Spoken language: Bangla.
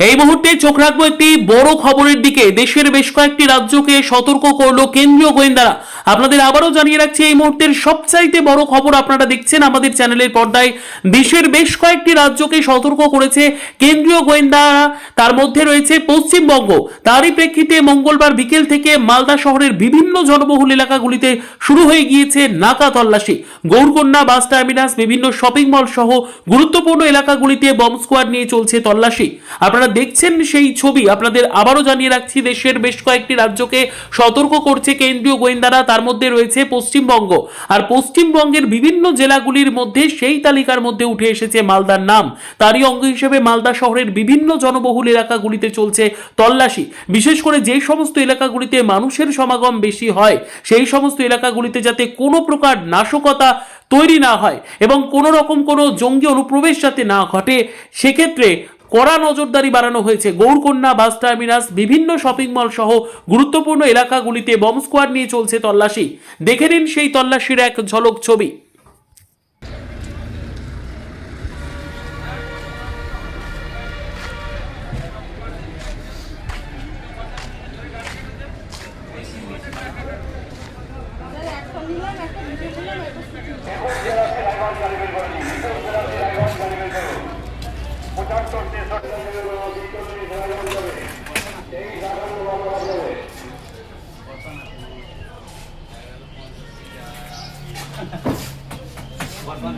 এই মুহূর্তে চোখ রাখব একটি বড় খবরের দিকে। দেশের বেশ কয়েকটি রাজ্যকে সতর্ক করল কেন্দ্রীয় গোয়েন্দারা। আপনাদের আবারও জানিয়ে রাখছি, এই মুহূর্তের সবচাইতে বড় খবর আপনারা দেখছেন আমাদের চ্যানেলের পর্দায়। দেশের বেশ কয়েকটি রাজ্যকে সতর্ক করেছে কেন্দ্রীয় গোয়েন্দারা তার মধ্যে রয়েছে পশ্চিমবঙ্গ। তারই প্রেক্ষিতে মঙ্গলবার বিকেল থেকে মালদা শহরের বিভিন্ন জনবহুল এলাকাগুলিতে শুরু হয়ে গিয়েছে নাকা তল্লাশি। গৌরকন্যা বাস টার্মিনাস, বিভিন্ন শপিং মল সহ গুরুত্বপূর্ণ এলাকাগুলিতে বম্ব স্কোয়াড নিয়ে চলছে তল্লাশি। আপনারা দেখছেন সেই ছবি। আপনাদের আবারও জানিয়ে রাখছি, দেশের বেশ কয়েকটি রাজ্যকে সতর্ক করছে কেন্দ্রীয় গোয়েন্দারা। তার মধ্যে রয়েছে পশ্চিমবঙ্গ। আর পশ্চিমবঙ্গের বিভিন্ন জেলাগুলির মধ্যে সেই তালিকার মধ্যে উঠে এসেছে মালদার নাম। তারই অঙ্গ হিসেবে মালদা শহরের বিভিন্ন জনবহুল এলাকাগুলিতে চলছে তল্লাশি। বিশেষ করে যে সমস্ত এলাকাগুলিতে মানুষের সমাগম বেশি হয়, সেই সমস্ত এলাকাগুলিতে যাতে কোনো প্রকার নাশকতা তৈরি না হয় এবং কোনো রকম কোনো জঙ্গি অনুপ্রবেশ যাতে না ঘটে, সেক্ষেত্রে কড়া নজরদারি বাড়ানো হয়েছে। গৌরকন্যা, বাস টার্মিনাস, বিভিন্ন শপিং মল সহ গুরুত্বপূর্ণ এলাকাগুলিতে বম্ব স্কোয়াড নিয়ে চলছে তল্লাশি। দেখে নিন সেই তল্লাশির এক ঝলক ছবি। একটা बहुत बहुत